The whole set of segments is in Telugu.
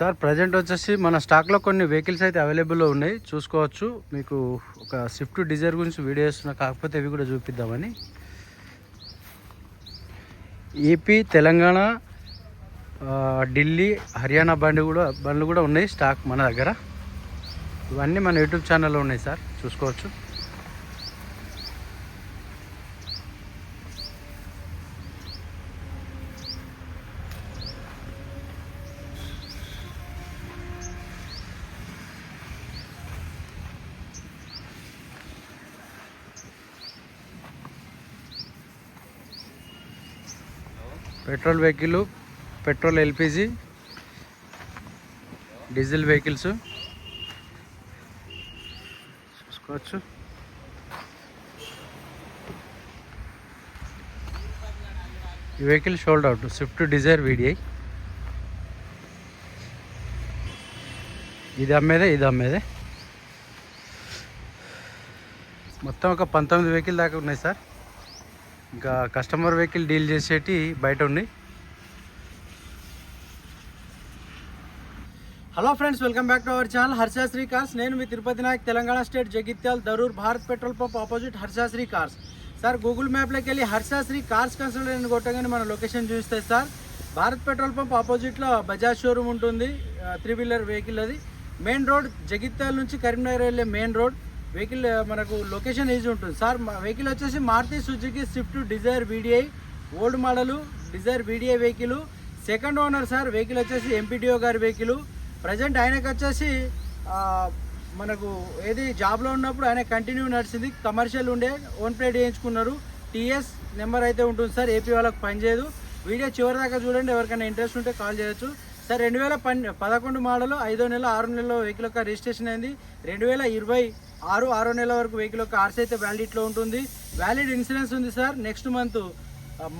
సార్ ప్రజెంట్ వచ్చేసి మన స్టాక్లో కొన్ని వెహికల్స్ అయితే అవైలబుల్లో ఉన్నాయి. చూసుకోవచ్చు. మీకు ఒక స్విఫ్ట్ డిజైర్ గురించి వీడియో చేస్తున్నా. కాకపోతే ఇవి కూడా చూపిద్దామని. ఏపీ తెలంగాణ ఢిల్లీ హర్యానా బండి కూడా బండ్లు కూడా ఉన్నాయి స్టాక్ మన దగ్గర. ఇవన్నీ మన యూట్యూబ్ ఛానల్లో ఉన్నాయి సార్. చూసుకోవచ్చు. Petrol vehicle petrol LPG diesel vehicles. చూసుకోవచ్చు. ఈ vehicle sold out. Swift Dzire VDI. ఇది అమ్మేదే ఇది అమ్మేదే. మొత్తం ఒక పంతొమ్మిది వెహికల్ దాకా ఉన్నాయి సార్. ఇంకా కస్టమర్ వెహికల్ డీల్ చేసేటి బయట ఉంది hello friends welcome back to our channel. Harshasri cars నేను మీ Tirupati Nayak Telangana state Jagtial Darur Bharat petrol pump opposite Harshasri cars sir Google మ్యాప్లోకి వెళ్ళి హర్షాశ్రీ కార్స్ కన్సల్టెంట్ కొట్టగానే మన లొకేషన్ చూస్తే సార్ భారత్ పెట్రోల్ పంప్ ఆపోజిట్లో బజాజ్ షోరూమ్ ఉంటుంది త్రీ వీలర్ వెహికల్ అది. మెయిన్ రోడ్ జగిత్యాల నుంచి కరీంనగర్ వెళ్ళే మెయిన్ రోడ్. వెహికల్ మనకు లొకేషన్ ఈజీ ఉంటుంది. సార్ వెహికల్ వచ్చేసి Maruti Suzuki Swift Dzire VDI old model Dzire VDI vehicle. Second owner sir vehicle వచ్చేసి ఎంపీడీఓ గారి వెహికల్. ప్రజెంట్ ఆయనకు వచ్చేసి మనకు ఏది జాబ్లో ఉన్నప్పుడు ఆయన కంటిన్యూ నడిచింది. కమర్షియల్ ఉండే ఓన్ ప్లేట్ వేయించుకున్నారు టీఎస్ నెంబర్ అయితే ఉంటుంది సార్ ఏపీ వాళ్ళకి పనిచేయదు. వీడియో చివరి దాకా చూడండి ఎవరికైనా ఇంట్రెస్ట్ ఉంటే కాల్ చేయొచ్చు. సార్ రెండు వేల పన్ పదకొండు మోడల్ ఐదో నెల ఆరు నెలలో వెహికల్ యొక్క రిజిస్ట్రేషన్ అయింది. రెండు వేల ఇరవై ఆరు ఆరో నెల వరకు వెహికల్ యొక్క ఆర్సీ అయితే వ్యాలిడిట్లో ఉంటుంది. వ్యాలిడ్ ఇన్సూరెన్స్ ఉంది సార్. నెక్స్ట్ మంత్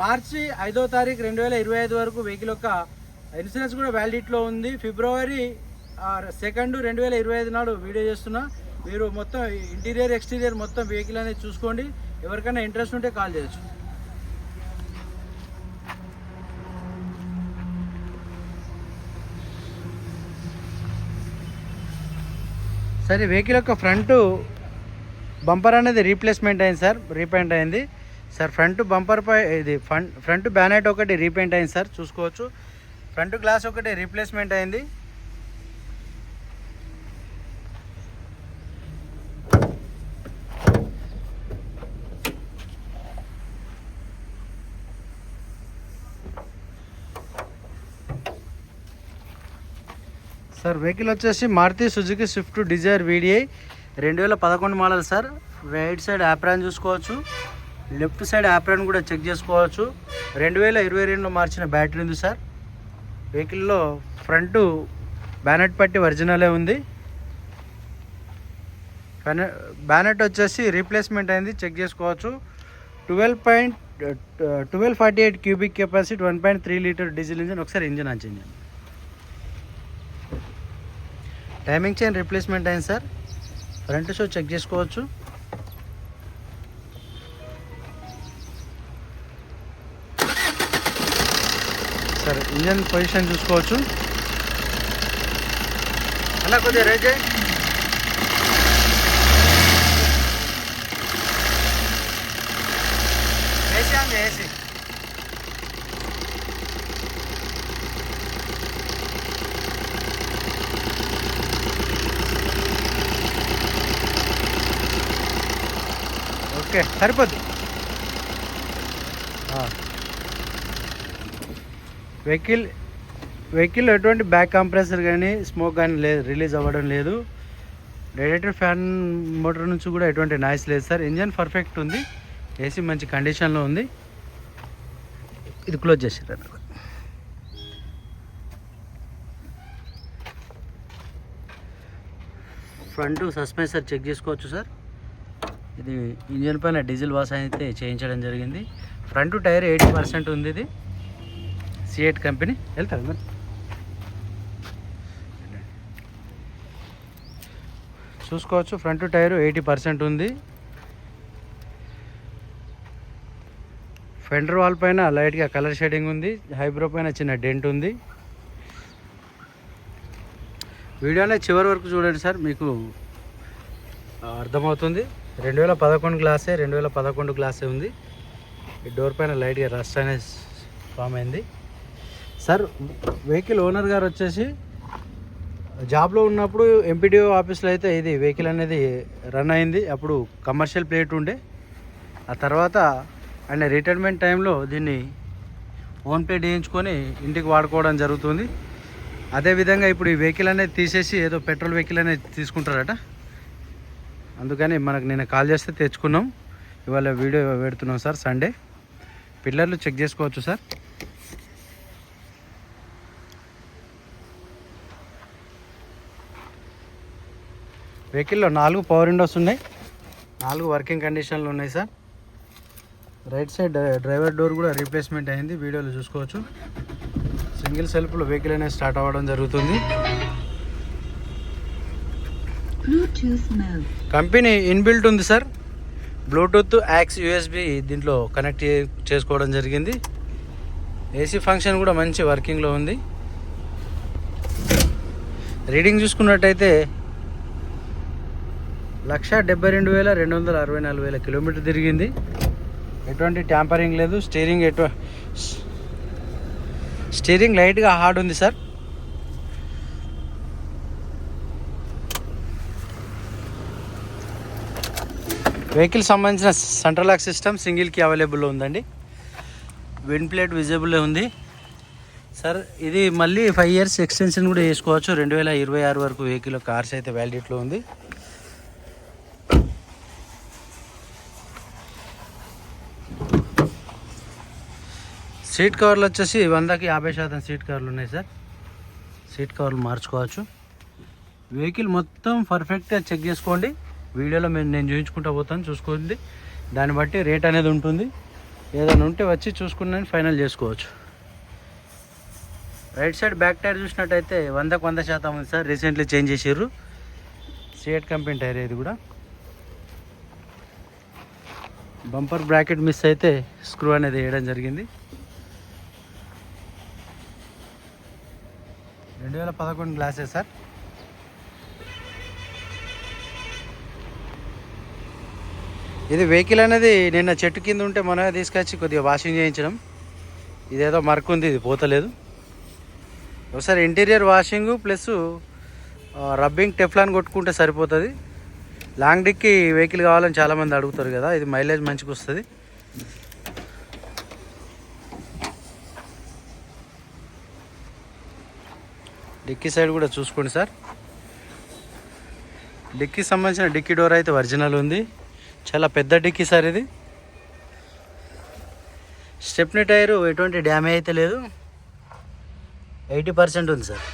మార్చి ఐదో తారీఖు రెండు వేల ఇరవై ఐదు వరకు వెహికల్ యొక్క ఇన్సూరెన్స్ కూడా వ్యాలిడిట్లో ఉంది. ఫిబ్రవరి సెకండ్ రెండు వేల ఇరవై ఐదు నాడు వీడియో చేస్తున్నా. మీరు మొత్తం ఇంటీరియర్ ఎక్స్టీరియర్ మొత్తం వెహికల్ అనేది చూసుకోండి. ఎవరికైనా ఇంట్రెస్ట్ ఉంటే కాల్ చేయొచ్చు. సార్ ఈ వెహికల్ యొక్క ఫ్రంట్ బంపర్ అనేది రీప్లేస్మెంట్ అయింది సార్ రీపెయింట్ అయింది. సార్ ఫ్రంట్ బంపర్ పై ఇది ఫ్రంట్ ఫ్రంట్ బ్యానెట్ ఒకటి రీపెయింట్ అయింది సార్ చూసుకోవచ్చు. ఫ్రంట్ గ్లాస్ ఒకటి రీప్లేస్మెంట్ అయింది. వెహికల్ వచ్చేసి Maruti Suzuki Swift Dzire VDI. రెండు వేల పదకొండు model sir. Right side apron చూసుకోవచ్చు. లెఫ్ట్ సైడ్ యాప్రాన్ కూడా చెక్ చేసుకోవచ్చు. రెండు వేల ఇరవై రెండులో మార్చిన బ్యాటరీ ఉంది సార్. వెహికల్లో ఫ్రంట్ బ్యానెట్ పట్టి ఒరిజినలే ఉంది. బ్యానెట్ వచ్చేసి రీప్లేస్మెంట్ అయింది చెక్ చేసుకోవచ్చు. Twelve point twelve forty eight cubic capacity one point three litre diesel engine ఒకసారి ఇంజిన్ ఆన్ చేయండి. టైమింగ్ చైన్ రీప్లేస్మెంట్ అయింది సార్. ఫ్రంట్ షో చెక్ చేసుకోవచ్చు. సార్ ఇంజన్ పొజిషన్ చూసుకోవచ్చు. అలా కొద్దిగా రేజ్ ఏసీ అండి ఏసీ. ఓకే సరిపోద్ది. వెహికల్ వెహికల్ ఎటువంటి బ్యాక్ కంప్రెసర్ కానీ స్మోక్ కానీ లేదు రిలీజ్ అవ్వడం లేదు. రేడియేటర్ ఫ్యాన్ మోటార్ నుంచి కూడా ఎటువంటి నాయిస్ లేదు సార్. ఇంజన్ పర్ఫెక్ట్ ఉంది. ఏసీ మంచి కండిషన్లో ఉంది. ఇది క్లోజ్ చేసారు ఫ్రంట్ సస్పెన్సర్ చెక్ చేసుకోవచ్చు సార్. ఇది ఇంజన్ పైన డీజిల్ వాష్ అయితే చేయించడం జరిగింది. ఫ్రంట్ టైర్ ఎయిటీ పర్సెంట్ ఉంది ఇది. CEAT company. వెళ్తారు మరి? చూసుకోవచ్చు ఫ్రంట్ టైర్ ఎయిటీ పర్సెంట్ ఉంది. ఫెండర్ వాల్ పైన లైట్గా కలర్ షేడింగ్ ఉంది. హైబ్రో పైన చిన్న డెంట్ ఉంది. వీడియోనే చివరి వరకు చూడండి సార్ మీకు అర్థమవుతుంది. రెండు వేల పదకొండు గ్లాసే రెండు వేల పదకొండు గ్లాసే ఉంది. ఈ డోర్ పైన లైట్గా రస్ట్ అనేది ఫామ్ అయింది. సార్ వెహికల్ ఓనర్ గారు వచ్చేసి జాబ్లో ఉన్నప్పుడు ఎంపీడీఓ ఆఫీస్లో అయితే ఇది వెహికల్ అనేది రన్ అయింది. అప్పుడు కమర్షియల్ ప్లేట్ ఉండే. ఆ తర్వాత ఆయన రిటైర్మెంట్ టైంలో దీన్ని ఓన్ ప్లేట్ వేయించుకొని ఇంటికి వాడుకోవడం జరుగుతుంది. అదేవిధంగా ఇప్పుడు ఈ వెహికల్ అనేది తీసేసి ఏదో పెట్రోల్ వెహికల్ అనేది తీసుకుంటారట. అందుకని మనకు నేను కాల్ చేస్తే తెచ్చుకున్నాం. ఇవాళ వీడియో పెడుతున్నాం సార్ సండే పిల్లర్లు చెక్ చేసుకోవచ్చు సార్. వెహికల్లో నాలుగు పవర్ విండోస్ ఉన్నాయి. నాలుగు వర్కింగ్ కండిషన్లు ఉన్నాయి sir. Right side driver door కూడా రీప్లేస్మెంట్ అయింది. వీడియోలో చూసుకోవచ్చు. సింగిల్ సెల్ఫ్లో వెహికల్ అనేది స్టార్ట్ అవ్వడం జరుగుతుంది. కంపెనీ ఇన్బిల్ట్ ఉంది సార్. బ్లూటూత్ యాక్స్ యూఎస్బి దీంట్లో కనెక్ట్ చేసుకోవడం జరిగింది. ఏసీ ఫంక్షన్ కూడా మంచి వర్కింగ్లో ఉంది. రీడింగ్ చూసుకున్నట్టయితే లక్ష డెబ్బై రెండు వేల రెండు వందల అరవై నాలుగు వేల కిలోమీటర్ తిరిగింది. ఎటువంటి ట్యాంపరింగ్ లేదు. స్టీరింగ్ ఎటు స్టీరింగ్ లైట్గా హార్డ్ ఉంది సార్. వెహికల్ సంబంధించిన సెంట్రల్ లాక్ సిస్టమ్ సింగిల్కి అవైలబుల్లో ఉందండి. విండ్ ప్లేట్ విజిబుల్ ఉంది. సార్ ఇది మళ్ళీ ఫైవ్ ఇయర్స్ ఎక్స్టెన్షన్ కూడా చేసుకోవచ్చు. రెండు వేల ఇరవై ఆరు వరకు వెహికల్ కార్స్ అయితే వ్యాలిడిట్లో ఉంది. సీట్ కవర్లు వచ్చేసి వందకి యాభై శాతం సీట్ కవర్లు ఉన్నాయి సార్ సీట్ కవర్లు మార్చుకోవచ్చు. వెహికల్ మొత్తం పర్ఫెక్ట్గా చెక్ చేసుకోండి. వీడియోలో మేము నేను చూపించుకుంటా పోతాను చూసుకుంది దాన్ని బట్టి రేట్ అనేది ఉంటుంది. ఏదైనా ఉంటే వచ్చి చూసుకున్నాను ఫైనల్ చేసుకోవచ్చు. రైట్ సైడ్ బ్యాక్ టైర్ చూసినట్టయితే వందకు వంద శాతం ఉంది సార్. రీసెంట్లీ చేంజ్ చేసారు సిఎట్ కంపెనీ టైర్ ఇది కూడా. బంపర్ బ్రాకెట్ మిస్ అయితే స్క్రూ అనేది వేయడం జరిగింది. రెండు వేల పదకొండు గ్లాసే సార్. ఇది వెహికల్ అనేది నిన్న చెట్టు కింద ఉంటే మనమే తీసుకొచ్చి కొద్దిగా వాషింగ్ చేయించడం. ఇదేదో మర్క్ ఉంది ఇది పోతలేదు. ఒకసారి interior washing plus rubbing Teflon కొట్టుకుంటే సరిపోతుంది. లాంగ్ డిక్కి వెహికల్ కావాలని చాలామంది అడుగుతారు కదా ఇది మైలేజ్ మంచిగా వస్తుంది. డిక్కీ సైడ్ కూడా చూసుకోండి సార్. డిక్కీ సంబంధించిన డిక్కీ డోర్ అయితే ఒరిజినల్ ఉంది. చాలా పెద్ద డిక్కీ సార్ ఇది. స్టెప్ని టైరు ఎటువంటి డ్యామేజ్ అయితే లేదు. ఎయిటీ పర్సెంట్ ఉంది సార్.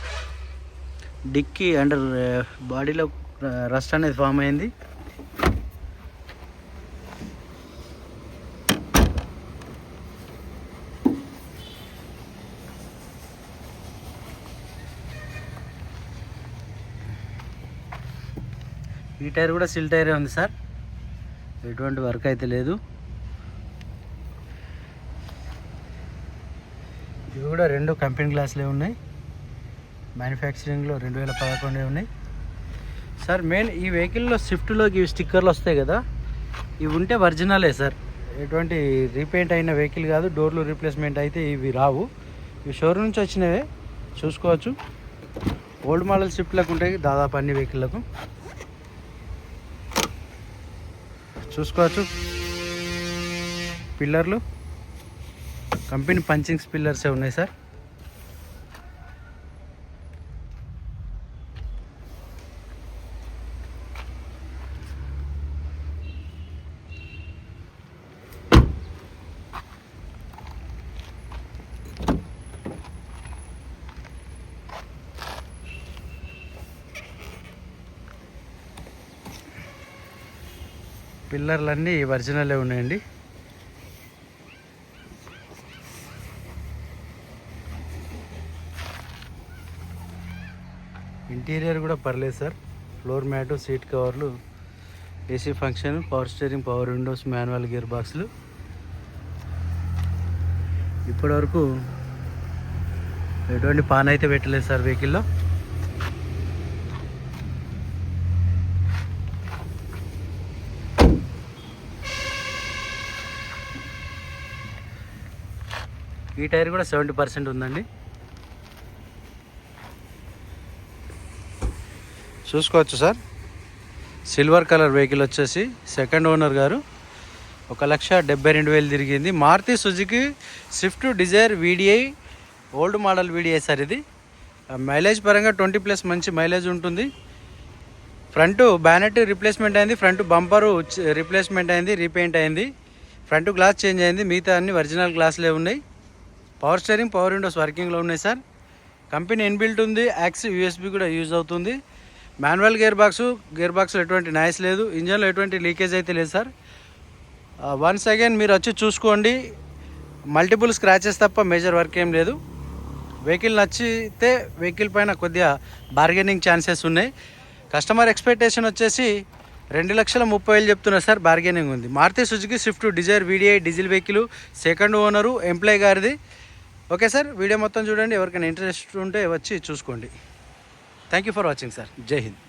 డిక్కీ అండర్ బాడీలో రస్ట్ అనేది ఫామ్ అయింది. ఈ టైర్ కూడా సిల్ టైరే ఉంది సార్. ఎటువంటి వర్క్ అయితే లేదు. ఇవి కూడా రెండు కంపెనీ గ్లాసులే ఉన్నాయి. మ్యానుఫ్యాక్చరింగ్లో రెండు వేల పదకొండే ఉన్నాయి. సార్ మెయిన్ ఈ వెహికల్లో స్విఫ్ట్లోకి ఇవి స్టిక్కర్లు వస్తాయి కదా. ఇవి ఉంటే ఒరిజినలే సార్. ఎటువంటి రీపెయింట్ అయిన వెహికల్ కాదు. డోర్లు రీప్లేస్మెంట్ అయితే ఇవి రావు. ఇవి షోరూమ్ నుంచి వచ్చినవే. చూసుకోవచ్చు. ఓల్డ్ మోడల్ స్విఫ్ట్లకు ఉంటాయి. దాదాపు అన్ని వెహికల్లకు. చూసుకోవచ్చు. పిల్లర్లు కంపెనీ పంచింగ్స్ పిల్లర్సే ఉన్నాయి సార్ పిల్లర్లన్నీ ఒరిజినలే ఉన్నాయండి. ఇంటీరియర్ కూడా పర్లేదు సార్. ఫ్లోర్ మ్యాట్ సీట్ కవర్లు AC function power steering power windows manual gear బాక్స్లు. ఇప్పటివరకు ఎటువంటి పాన్ అయితే పెట్టలేదు సార్ వెహికల్లో. ఈ టైర్ కూడా సెవెంటీ పర్సెంట్ ఉందండి. చూసుకోవచ్చు సార్. సిల్వర్ కలర్ వెహికల్ వచ్చేసి సెకండ్ ఓనర్ గారు. ఒక లక్ష డెబ్బై రెండు వేలు తిరిగింది. Maruti Suzuki Swift Dzire VDI old model VDI sir ఇది. మైలేజ్ పరంగా ట్వంటీ ప్లస్ మంచి మైలేజ్ ఉంటుంది. ఫ్రంట్ బ్యానెట్ రిప్లేస్మెంట్ అయింది. ఫ్రంట్ బంపరు రిప్లేస్మెంట్ అయింది రీపెయింట్ అయింది. ఫ్రంట్ గ్లాస్ చేంజ్ అయింది. మిగతా అన్ని ఒరిజినల్ గ్లాసులే ఉన్నాయి. పవర్ స్టీరింగ్ పవర్ విండోస్ వర్కింగ్లో ఉన్నాయి సార్. కంపెనీ ఇన్బిల్ట్ ఉంది యాక్స్ యూఎస్బి కూడా యూజ్ అవుతుంది. మాన్యువల్ గేర్ బాక్స్ గేర్ బాక్స్లో ఎటువంటి నాయిస్ లేదు ఇంజన్లో ఎటువంటి లీకేజ్ అయితే లేదు సార్. వన్స్ అగైన్ మీరు వచ్చి చూసుకోండి. మల్టిపుల్ స్క్రాచెస్ తప్ప మేజర్ వర్క్ ఏం లేదు. వెహికల్ నచ్చితే వెహికల్ పైన కొద్దిగా బార్గెనింగ్ ఛాన్సెస్ ఉన్నాయి. కస్టమర్ ఎక్స్పెక్టేషన్ వచ్చేసి రెండు లక్షల ముప్పై వేలు చెప్తున్నారు సార్ బార్గెనింగ్ ఉంది. Maruti Suzuki Swift Dzire VDI diesel vehicle second owner employee గారిది. ఓకే సార్ వీడియో మొత్తం చూడండి. ఎవరికైనా ఇంట్రెస్ట్ ఉంటే వచ్చి చూసుకోండి. Thank you for watching sir Jai Hind.